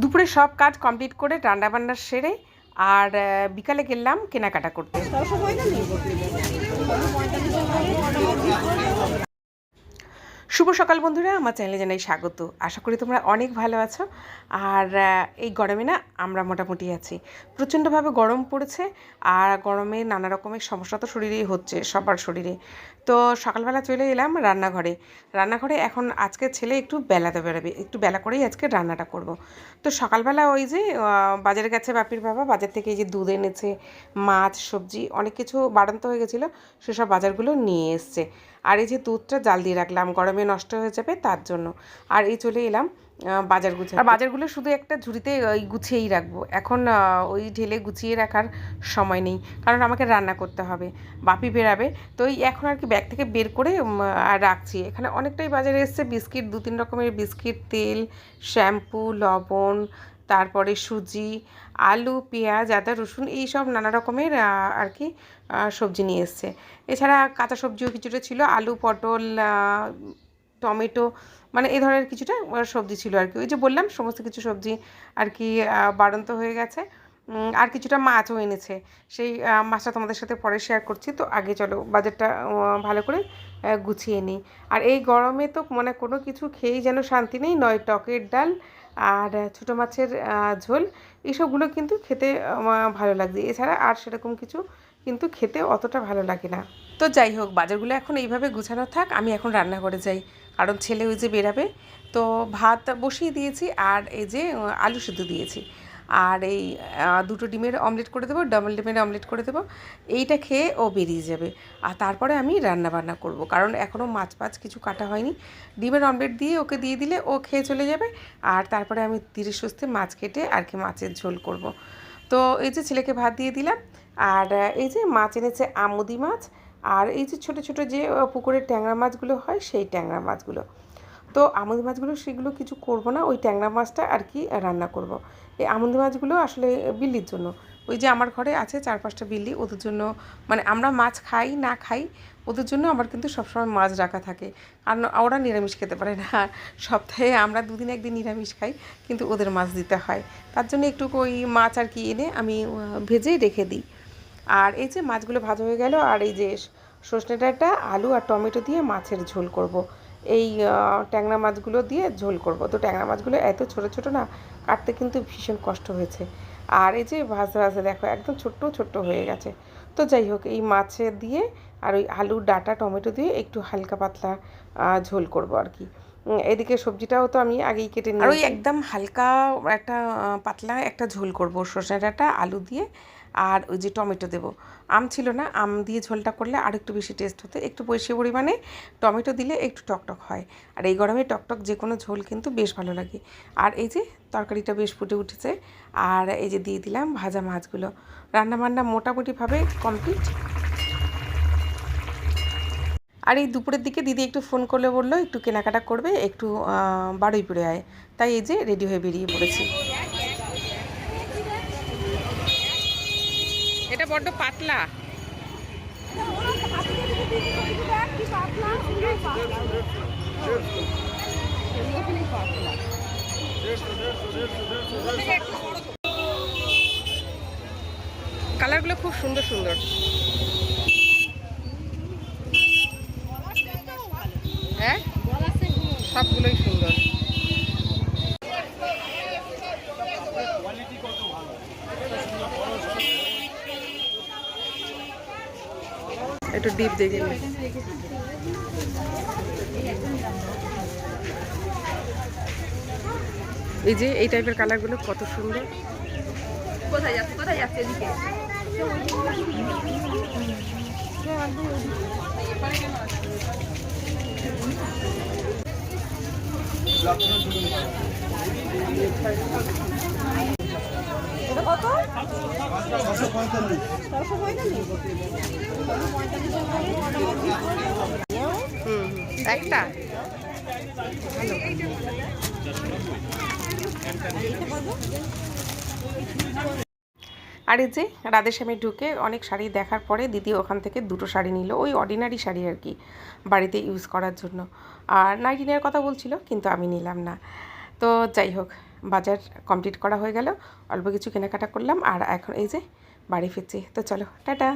দুপুরে সব কাজ কমপ্লিট করে রান্নাবান্না সেরে আর বিকালে গেলাম কেনাকাটা করতে। শুভ সকাল বন্ধুরা, আমার চ্যানেলে জানাই স্বাগত। আশা করি তোমরা অনেক ভালো আছো। আর এই গরমে না আমরা মোটামুটি আছি। প্রচণ্ডভাবে গরম পড়েছে আর গরমে নানা রকমের সমস্যা তো শরীরেই হচ্ছে, সবার শরীরে। তো সকালবেলা চলে এলাম রান্নাঘরে। রান্নাঘরে এখন আজকে ছেলে একটু বেলাতে বেরোবে, একটু বেলা করেই আজকে রান্নাটা করব। তো সকালবেলা ওই যে বাজারে গেছে বাপির বাবা, বাজার থেকে এই যে দুধ এনেছে, মাছ, সবজি, অনেক কিছু বাড়ন্ত হয়ে গেছিল, সেসব বাজারগুলো নিয়ে এসছে। আর এই যে দুধটা জাল দিয়ে রাখলাম, গরমে নষ্ট হয়ে যাবে তার জন্য। আর এই চলে এলাম বাজার গুছিয়ে আর বাজারগুলো শুধু একটা ঝুড়িতে, ওই গুছিয়েই রাখব। এখন ওই ঢেলে গুছিয়ে রাখার সময় নেই, কারণ আমাকে রান্না করতে হবে, বাপি বেরাবে। তো এই এখন আর কি ব্যাগ থেকে বের করে রাখছি। এখানে অনেকটাই বাজারে এসছে, বিস্কিট দু তিন রকমের বিস্কিট, তেল, শ্যাম্পু, লবণ তারপরে সুজি, আলু, পেঁয়াজ, আদা, রসুন এই সব নানা রকমের আর কি সবজি নিয়ে এসছে। এছাড়া কাঁচা সবজিও কিছুটা ছিল, আলু, পটল টমেটো মানে এই ধরনের কিছুটা সবজি ছিল আর কি। ওই যে বললাম, সমস্ত কিছু সবজি আর কি বাড়ন্ত হয়ে গেছে। আর কিছুটা মাছও এনেছে। সেই মাছটা তোমাদের সাথে পরে শেয়ার করছি, তো আগে চলো বাজারটা ভালো করে গুছিয়ে নিই। আর এই গরমে তো মানে কোনো কিছু খেয়েই যেন শান্তি নেই, নয় টকের ডাল আর ছোটো মাছের ঝোল এইসবগুলো কিন্তু খেতে ভালো লাগছে। এছাড়া আর সেরকম কিছু কিন্তু খেতে অতটা ভালো লাগে না। তো যাই হোক, বাজারগুলো এখন এইভাবে গুছানো থাক, আমি এখন রান্না করে যাই। কারণ ছেলে ওই যে বেরাবে, তো ভাত বসিয়ে দিয়েছি আর এই যে, আলু সিদ্ধ দিয়েছি। আর এই দুটো ডিমের অমলেট করে দেবো, ডাবল ডিমের অমলেট করে দেবো। এইটা খেয়ে ও বেরিয়ে যাবে। আর তারপরে আমি রান্না বান্না করব, কারণ এখনও মাছ ফাছ কিছু কাটা হয়নি। ডিমের অমলেট দিয়ে ওকে দিয়ে দিলে ও খেয়ে চলে যাবে। আর তারপরে আমি ধীরে সুস্থে মাছ কেটে আর কি মাছের ঝোল করব। তো এই যে ছেলেকে ভাত দিয়ে দিলাম, আর এই যে মাছ এনেছে আমুদি মাছ, আর এই যে ছোট ছোট যে পুকুরের ট্যাংরা মাছগুলো হয়, সেই ট্যাংরা মাছগুলো। তো আমুদি মাছগুলো সেগুলো কিছু করব না ওই ট্যাংরা মাছটা আর কি রান্না করব। এই আমুদি মাছগুলো আসলে বিল্লির জন্য। ওই যে আমার ঘরে আছে চার পাঁচটা বিল্লি ওদের জন্য মানে আমরা মাছ খাই না খাই ওদের জন্য আমার কিন্তু সবসময় মাছ রাখা থাকে। কারণ ওরা নিরামিষ খেতে পারে না। সপ্তাহে আমরা দুদিন একদিন নিরামিষ খাই কিন্তু ওদের মাছ দিতে হয়। তার জন্য একটু ওই মাছ আর কি এনে আমি আহ, ভেজে রেখে দিই। আর এই যে মাছগুলো ভাজা হয়ে গেল আর এই যে সজনে ডাঁটা আলু আর টমেটো দিয়ে মাছের ঝোল করব। এই ট্যাংরা মাছগুলো দিয়ে ঝোল করব। তো ট্যাংরা মাছগুলো এত ছোট ছোট না, কাটতে কিন্তু ভীষণ কষ্ট হয়েছে। আর এই যে ভাজতে ভাজতে দেখো একদম ছোট্ট ছোট্ট হয়ে গেছে। তো যাই হোক, এই মাছে দিয়ে আর ওই আলু ডাটা, টমেটো দিয়ে একটু হালকা পাতলা ঝোল করব আর কি। এদিকে সবজিটাও তো আমি আগেই কেটে নিই আর ওই একদম হালকা একটা পাতলা একটা ঝোল করব। সজনে ডাঁটা আলু দিয়ে আর ওই যে টমেটো দেবো। আম ছিল না আম দিয়ে ঝোলটা করলে আর একটু বেশি টেস্ট হতো। একটু বেশি পরিমাণে টমেটো দিলে একটু টকটক হয়। আর এই গরমে টকটক যে কোনো ঝোল কিন্তু বেশ ভালো লাগে। আর এই যে তরকারিটা বেশ ফুটে উঠেছে। আর এই যে দিয়ে দিলাম ভাজা মাছগুলো। রান্না রান্নাবান্না মোটামুটিভাবে কমপ্লিট আর এই দুপুরের দিকে দিদি একটু ফোন করলে বলল, একটু কেনাকাটা করবে, একটু বারুইপুরে আয়। তাই এই যে রেডি হয়ে বেরিয়ে পড়েছি। এটা বড্ড পাতলা। কালারগুলো খুব সুন্দর সুন্দর। হ্যাঁ? সবগুলোই সুন্দর। একটু ডিপ দেখে এই যে, এই টাইপের কালারগুলো কত সুন্দর। কোথায় যাচ্ছে কোথায় যাচ্ছে এদিকে? একটা। আর এই যে রাধেশ্যামে ঢুকে অনেক শাড়ি দেখার পরে দিদি ওখান থেকে দুটো শাড়ি নিল, ওই অর্ডিনারি শাড়ি আর কি বাড়িতে ইউজ করার জন্য। আর নাইটি নেওয়ার কথা বলছিল, কিন্তু আমি নিলাম না। তো যাই হোক, বাজার কমপ্লিট করা হয়ে গেল, অল্প কিছু কেনাকাটা করলাম, আর এখন এই যে বাড়ি ফিরছি। তো চলো, টাটা!